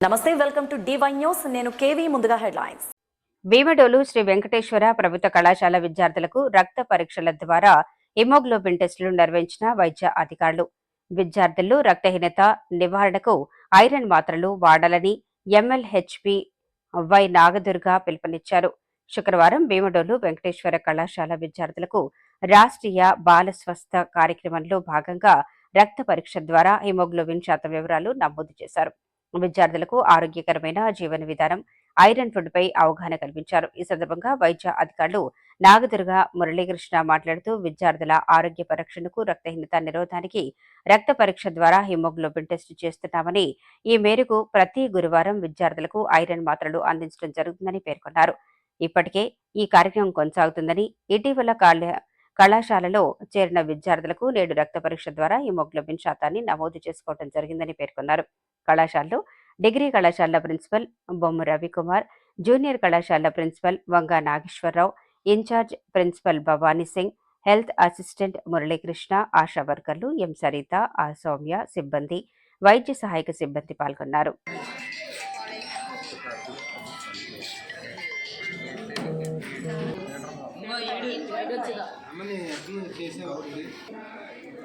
నమస్తే welcome to DY news నేను KV ముందుగా హెడ్లైన్స్. భీమడోలు శ్రీ వెంకటేశ్వర ప్రభుత్వ కళాశాల విద్యార్థులకు రక్త పరీక్షల ద్వారా హిమోగ్లోబిన్ టెస్టులు నిర్వహించిన వైద్య అధికారులు. విద్యార్థుల్లో రక్తహీనత నివారణకు ఐరన్ మాత్రలు వాడాలని ఎంఎల్హెచ్పి వై నాగదుర్గ పిలుపునిచ్చారు. శుక్రవారం భీమడోలు వెంకటేశ్వర కళాశాల విద్యార్థులకు రాష్ట్రీయ బాల స్వస్థ కార్యక్రమంలో భాగంగా రక్త పరీక్ష ద్వారా హిమోగ్లోబిన్ శాతం వివరాలు నమోదు చేశారు. విద్యార్థులకు ఆరోగ్యకరమైన జీవన విధానం ఐరన్ ఫుడ్ పై అవగాహన కల్పించారు. ఈ సందర్భంగా వైద్య అధికారులు నాగదుర్గ మురళీకృష్ణ మాట్లాడుతూ విద్యార్థుల ఆరోగ్య పరీక్షణకు రక్తహీనత నిరోధానికి రక్త పరీక్ష ద్వారా హిమోగ్లోబిన్ టెస్ట్ చేస్తున్నామని ఈ మేరకు ప్రతి గురువారం విద్యార్థులకు ఐరన్ మాత్రలు అందించడం జరుగుతుందని పేర్కొన్నారు. ఇప్పటికే ఈ కార్యక్రమం కొనసాగుతుందని ఇటీవల కాల- కళాశాలలో చేరిన విద్యార్థులకు నేడు రక్త పరీక్ష ద్వారా హిమోగ్లోబిన్ శాతాన్ని నమోదు చేసుకోవడం జరిగిందని పేర్కొన్నారు. కళాశాలలో డిగ్రీ కళాశాల ప్రిన్సిపల్ బొమ్మ రవికుమార్ జూనియర్ కళాశాల principal Vanga Nageswararao incharge principal Bhavani Singh health assistant Muralikrishna Asha వర్కర్లు ఎం సరిత ఆ సౌమ్య సిబ్బంది వైద్య సహాయక సిబ్బంది పాల్గొన్నారు.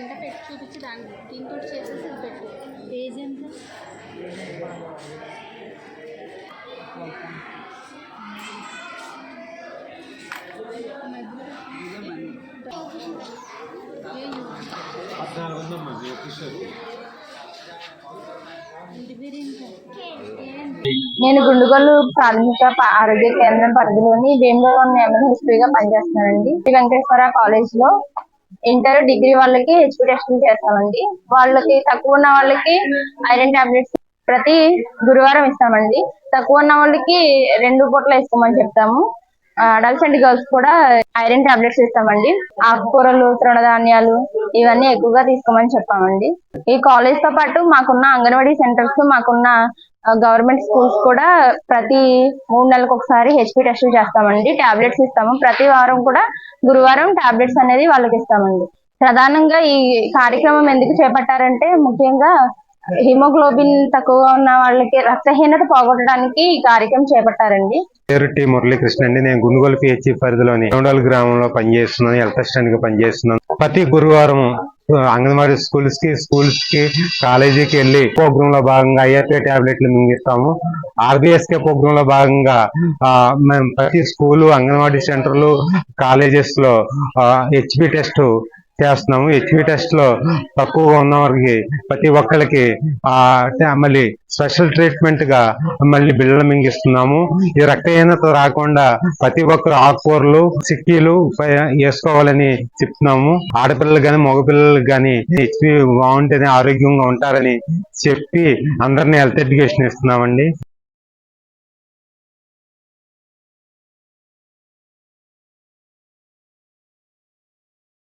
దండ పెట్టి చూపించి దాన్ని దీంతో చేసేసి ఇది పెట్టు. ఏజ్ ఎంత? నేను గుండుగోలు ప్రాథమిక ఆరోగ్య కేంద్రం పరిధిలోని భీమలో ఎంఎల్హెచ్పీగా పనిచేస్తున్నానండి. శ్రీ వెంకటేశ్వర కాలేజ్లో ఇంటర్ డిగ్రీ వాళ్ళకి హెచ్పి టెస్టులు చేస్తామండి. వాళ్ళకి తక్కువ ఉన్న వాళ్ళకి ఐరన్ టాబ్లెట్స్ ప్రతి గురువారం ఇస్తామండి. తక్కువ ఉన్న వాళ్ళకి రెండు పూటలు ఇస్తామని చెప్తాము. అడల్ట్స్ అండ్ గర్ల్స్ కూడా ఐరన్ టాబ్లెట్స్ ఇస్తామండి. ఆకుకూరలు తృణధాన్యాలు ఇవన్నీ ఎక్కువగా తీసుకోమని చెప్పామండి. ఈ కాలేజ్తో పాటు మాకున్న అంగన్వాడీ సెంటర్స్ మాకున్న గవర్నమెంట్ స్కూల్స్ కూడా ప్రతి మూడు నెలలకు ఒకసారి హెచ్పి టెస్ట్ చేస్తామండి. టాబ్లెట్స్ ఇస్తాము. ప్రతి వారం కూడా గురువారం టాబ్లెట్స్ అనేది వాళ్ళకి ఇస్తామండి. ప్రధానంగా ఈ కార్యక్రమం ఎందుకు చేపట్టారంటే ముఖ్యంగా హిమోగ్లోబిన్ తక్కువగా ఉన్న వాళ్ళకి రక్తహీనత పోగొట్టడానికి ఈ కార్యక్రమం చేపట్టారండి. పేరు టి మురళీకృష్ణ అండి. నేను గుండుగోలు పిహెచ్సి పరిధిలోని రౌండల్ గ్రామంలో పనిచేస్తున్నాను. హెల్త్ అసిస్టెంట్గా పనిచేస్తున్నాను. ప్రతి గురువారం అంగన్వాడీ స్కూల్స్కి స్కూల్స్కి కాలేజీకి వెళ్ళి ప్రోగ్రామ్లో భాగంగా ఐఆర్పీ టాబ్లెట్లు మింగిస్తాము. ఆర్బిఎస్కే ప్రోగ్రామ్లో భాగంగా ఆ, మేము ప్రతి స్కూలు అంగన్వాడీ సెంటర్లు కాలేజెస్లో హెచ్పి టెస్ట్ చేస్తున్నాము. హెచ్పి టెస్ట్లో తక్కువగా ఉన్న వారికి ప్రతి ఒక్కరికి ఆ మళ్ళీ స్పెషల్ ట్రీట్మెంట్గా మళ్ళీ బిళ్ళలు మింగిస్తున్నాము. ఈ రక్తహీనత రాకుండా ప్రతి ఒక్కరు ఆకుకూరలు సిక్కీలు వేసుకోవాలని చెప్తున్నాము. ఆడపిల్లలు కానీ మగపిల్లలు కానీ హెచ్పి బాగుంటేనే ఆరోగ్యంగా ఉంటారని చెప్పి అందరినీ హెల్త్ ఎడ్యుకేషన్ ఇస్తున్నామండి.